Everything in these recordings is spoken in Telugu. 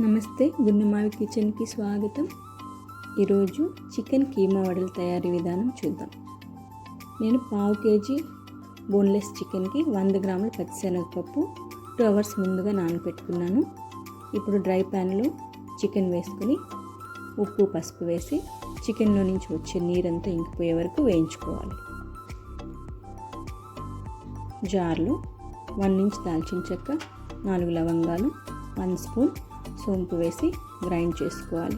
నమస్తే గున్నమావి కిచెన్కి స్వాగతం. ఈరోజు చికెన్ కీమా వడల తయారీ విధానం చూద్దాం. నేను పావు కేజీ బోన్లెస్ చికెన్కి వంద గ్రాముల పచ్చిశనగపప్పు టూ అవర్స్ ముందుగా నానబెట్టుకున్నాను. ఇప్పుడు డ్రై ప్యాన్లో చికెన్ వేసుకొని ఉప్పు పసుపు వేసి చికెన్లో నుంచి వచ్చే నీరంతా ఇంకిపోయే వరకు వేయించుకోవాలి. జార్లో వన్ ఇంచ్ దాల్చిన చెక్క నాలుగు లవంగాలు వన్ స్పూన్ సోంపు వేసి గ్రైండ్ చేసుకోవాలి.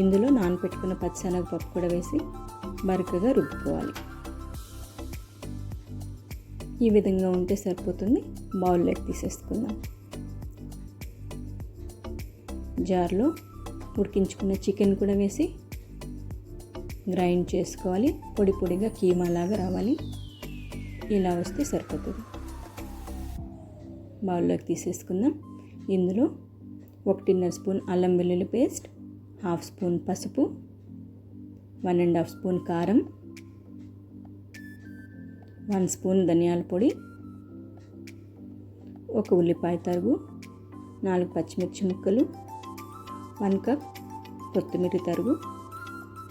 ఇందులో నానపెట్టుకున్న పచ్చిశనగపప్పు కూడా వేసి బరకగా రుబ్బుకోవాలి. ఈ విధంగా ఉంటే సరిపోతుంది. బౌల్లోకి తీసేసుకుందాం. జార్లో ఉడికించుకున్న చికెన్ కూడా వేసి గ్రైండ్ చేసుకోవాలి. పొడి పొడిగా కీమాలాగా రావాలి. ఇలా వస్తే సరిపోతుంది. బౌల్లోకి తీసేసుకుందాం. ఇందులో ఒకటిన్నర స్పూన్ అల్లం వెల్లుల్లి పేస్ట్ హాఫ్ స్పూన్ పసుపు వన్ అండ్ హాఫ్ స్పూన్ కారం వన్ స్పూన్ ధనియాల పొడి ఒక ఉల్లిపాయ తరుగు నాలుగు పచ్చిమిర్చి ముక్కలు వన్ కప్ కొత్తిమీర తరుగు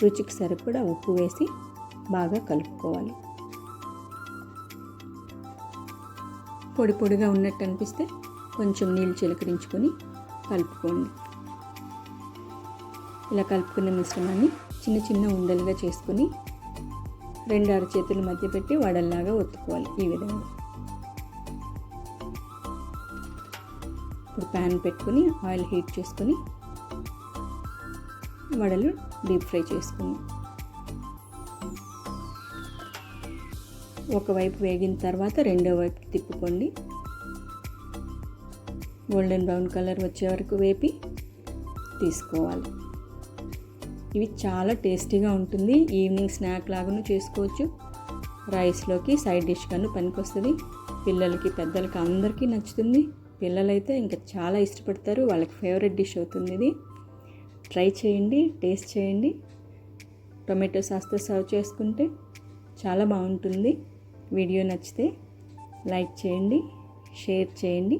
రుచికి సరిపడా ఉప్పు వేసి బాగా కలుపుకోవాలి. పొడి పొడిగా ఉన్నట్టు అనిపిస్తే కొంచెం నీళ్ళు చిలకరించుకొని కలుపుకోండి. ఇలా కలుపుకున్న మిశ్రమాన్ని చిన్న చిన్న ఉండలుగా చేసుకొని రెండు అరచేతుల మధ్య పెట్టి వడల్లాగా ఒత్తుకోవాలి ఈ విధంగా. ఇప్పుడు ప్యాన్ పెట్టుకొని ఆయిల్ హీట్ చేసుకొని వడలు డీప్ ఫ్రై చేసుకుందాం. ఒకవైపు వేగిన తర్వాత రెండో వైపు తిప్పుకోండి. గోల్డెన్ బ్రౌన్ కలర్ వచ్చే వరకు వేపి తీసుకోవాలి. ఇవి చాలా టేస్టీగా ఉంటుంది. ఈవినింగ్ స్నాక్ లాగాను చేసుకోవచ్చు. రైస్లోకి సైడ్ డిష్ కను పనికొస్తుంది. పిల్లలకి పెద్దలకి అందరికీ నచ్చుతుంది. పిల్లలైతే ఇంకా చాలా ఇష్టపడతారు. వాళ్ళకి ఫేవరెట్ డిష్ అవుతుంది ఇది. ట్రై చేయండి టేస్ట్ చేయండి. టొమాటో సాస్తో సర్వ్ చేసుకుంటే చాలా బాగుంటుంది. వీడియో నచ్చితే లైక్ చేయండి షేర్ చేయండి.